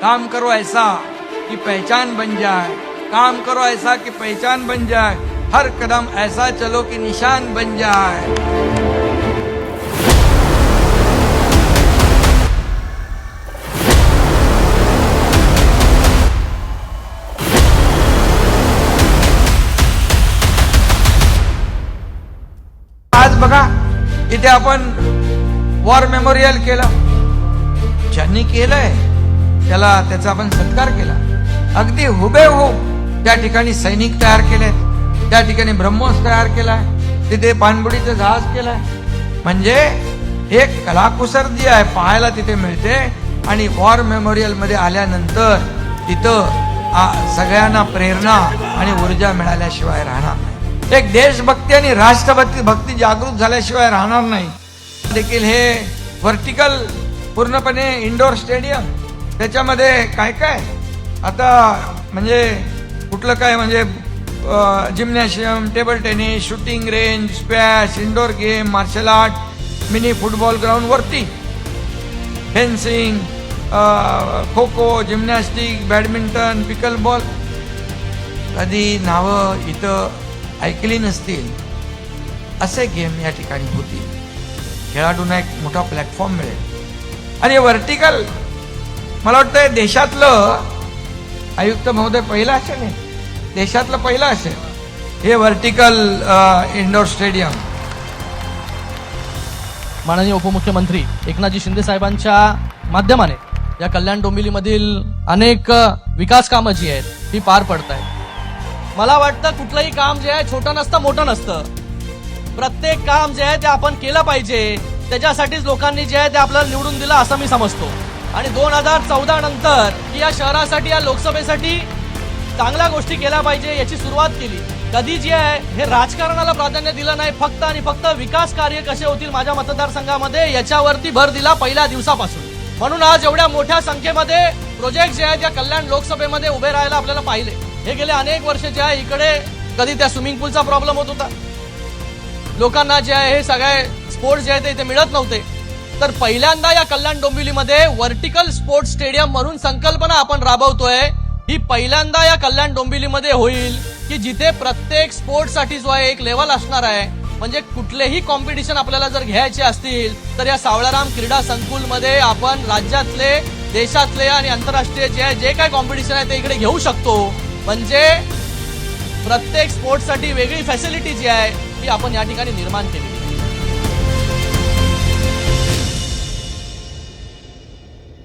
काम करो ऐसा कि पहचान बन जाए। काम करो ऐसा कि पहचान बन जाए। हर कदम ऐसा चलो कि निशान बन जाए। आज बघा इथे आपण वॉर मेमोरियल केलं. ज्यांनी केलंय त्याला त्याचा आपण सत्कार केला. अगदी हुबेहूब त्या ठिकाणी सैनिक तयार केलेत. त्या ठिकाणी ब्रह्मोस तयार केलाय. तिथे पाणबुडीचं जहाज केलाय. म्हणजे एक कलाकुसर जी आहे पाहायला तिथे मिळते. आणि वॉर मेमोरियलमध्ये आल्यानंतर तिथं सगळ्यांना प्रेरणा आणि ऊर्जा मिळाल्याशिवाय राहणार नाही. एक देशभक्ती आणि राष्ट्रभक्ती भक्ती जागृत झाल्याशिवाय राहणार नाही. देखील हे व्हर्टिकल पूर्णपणे इंडोर स्टेडियम त्याच्यामध्ये काय काय? आता म्हणजे कुठलं काय म्हणजे gymnasium table tennis shooting range squash indoor game martial art mini football ground वरती. Fencing kho kho gymnastic badminton pickleball कधी नावं इथं ऐकली नसतील. असे गेम या ठिकाणी होतील. खेळाडूंना एक मोठा प्लॅटफॉर्म मिळेल. आणि व्हर्टिकल मला वाटतंय देशातलं आयुक्त महोदय पहिला असेल नाही देशातलं पहिलं असेल. हे व्हर्टिकल इंडोर स्टेडियम माननीय उपमुख्यमंत्री एकनाथजी शिंदे साहेबांच्या माध्यमाने या कल्याण डोंबिवलीमधील अनेक विकास कामं जी आहेत ती पार पडत आहेत मला वाटतं कुठलंही काम जे आहे छोटं नसतं मोठं नसतं. प्रत्येक काम जे आहे ते आपण केलं पाहिजे. त्याच्यासाठीच लोकांनी जे आहे ते आपल्याला निवडून दिलं असं मी समजतो. आणि दोन हजार चौदा नंतर की या शहरासाठी या लोकसभेसाठी चांगल्या गोष्टी केल्या पाहिजे याची सुरुवात केली. कधी जे आहे हे राजकारणाला प्राधान्य दिलं नाही फक्त आणि फक्त विकास कार्य कसे होतील माझ्या मतदारसंघामध्ये याच्यावरती भर दिला पहिल्या दिवसापासून. म्हणून आज एवढ्या मोठ्या संख्येमध्ये प्रोजेक्ट जे आहेत या कल्याण लोकसभेमध्ये उभे राहायला आपल्याला पाहिले. हे गेले अनेक वर्ष जे आहे इकडे कधी त्या स्विमिंग पूलचा प्रॉब्लेम होत होता. लोकांना जे आहे हे सगळे स्पोर्ट्स जे आहे ते इथे मिळत नव्हते. तर पहिल्यांदा या कल्याण डोंबिवलीमध्ये व्हर्टिकल स्पोर्ट्स स्टेडियम म्हणून संकल्पना आपण राबवतोय. ही पहिल्यांदा या कल्याण डोंबिवलीमध्ये होईल की जिथे प्रत्येक स्पोर्ट्ससाठी जो आहे एक लेवल असणार आहे. म्हणजे कुठलेही कॉम्पिटिशन आपल्याला जर घ्यायचे असतील तर या सावळाराम क्रीडा संकुलमध्ये आपण राज्यातले देशातले आणि आंतरराष्ट्रीय जे जे काय कॉम्पिटिशन आहे ते इकडे घेऊ शकतो. म्हणजे प्रत्येक स्पोर्ट्ससाठी वेगळी फॅसिलिटी जी आहे ती आपण या ठिकाणी निर्माण केली